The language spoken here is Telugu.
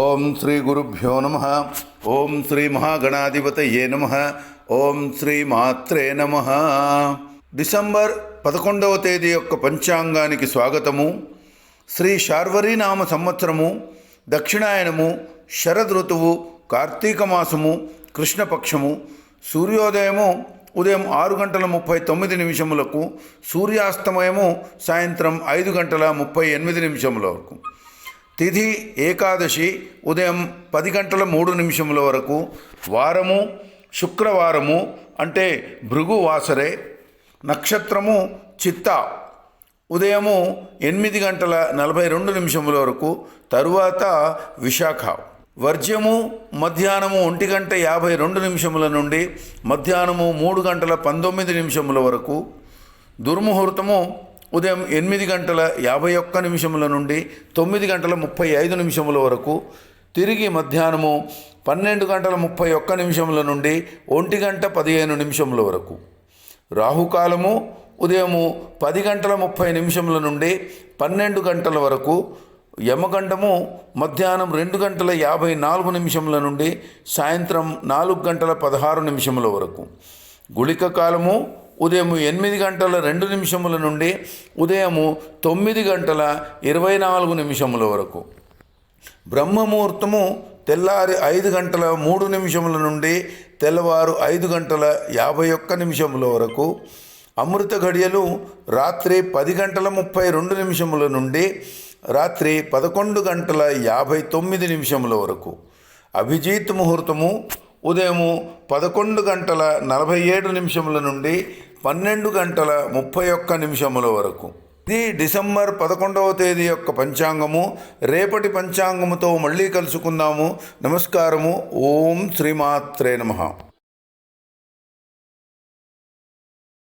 ఓం శ్రీ గురుభ్యో నమ. ఓం శ్రీ మహాగణాధిపతయే నమ. ఓం శ్రీ మాత్రే నమ. డిసెంబర్ పదకొండవ తేదీ యొక్క పంచాంగానికి స్వాగతము. శ్రీ శార్వరీనామ సంవత్సరము దక్షిణాయనము శరద్ ఋతువు కార్తీక మాసము కృష్ణపక్షము సూర్యోదయము ఉదయం ఆరు గంటల ముప్పై తొమ్మిది నిమిషములకు సూర్యాస్తమయము సాయంత్రం ఐదు గంటల ముప్పై ఎనిమిది నిమిషముల వరకు తిథి ఏకాదశి ఉదయం పది గంటల మూడు నిమిషముల వరకు వారము శుక్రవారము అంటే భృగు వాసరే నక్షత్రము చిత్త. ఉదయము ఎనిమిది గంటల నలభై రెండు నిమిషముల వరకు తరువాత విశాఖ. వర్జ్యము మధ్యాహ్నము ఒంటి గంట యాభై రెండు నిమిషముల నుండి మధ్యాహ్నము మూడు గంటల పంతొమ్మిది నిమిషముల వరకు దుర్ముహూర్తము ఉదయం ఎనిమిది గంటల యాభై ఒక్క నిమిషముల నుండి తొమ్మిది గంటల ముప్పై ఐదు నిమిషముల వరకు తిరిగి మధ్యాహ్నము పన్నెండు గంటల ముప్పై ఒక్క నిమిషముల నుండి ఒంటి గంట పదిహేను నిమిషముల వరకు. రాహుకాలము ఉదయము పది గంటల ముప్పై నిమిషముల నుండి పన్నెండు గంటల వరకు యమగండము మధ్యాహ్నం రెండు గంటల యాభై నాలుగు నిమిషముల నుండి సాయంత్రం నాలుగు గంటల పదహారు నిమిషముల వరకు. గుళిక కాలము ఉదయం ఎనిమిది గంటల రెండు నిమిషముల నుండి ఉదయము తొమ్మిది గంటల ఇరవై నాలుగు నిమిషముల వరకు. బ్రహ్మముహూర్తము తెల్లారి ఐదు గంటల మూడు నిమిషముల నుండి తెల్లవారు ఐదు గంటల యాభై ఒక్క నిమిషముల వరకు. అమృత ఘడియలు రాత్రి పది గంటల ముప్పై రెండు నిమిషముల నుండి రాత్రి పదకొండు గంటల యాభై తొమ్మిది నిమిషముల వరకు. అభిజిత్ ముహూర్తము ఉదయము పదకొండు గంటల నలభై ఏడు నిమిషముల నుండి పన్నెండు గంటల ముప్పై ఒక్క నిమిషముల వరకు. ఇది డిసెంబర్ పదకొండవ తేదీ యొక్క పంచాంగము. రేపటి పంచాంగముతో మళ్ళీ కలుసుకుందాము. నమస్కారము. ఓం శ్రీమాత్రే నమః.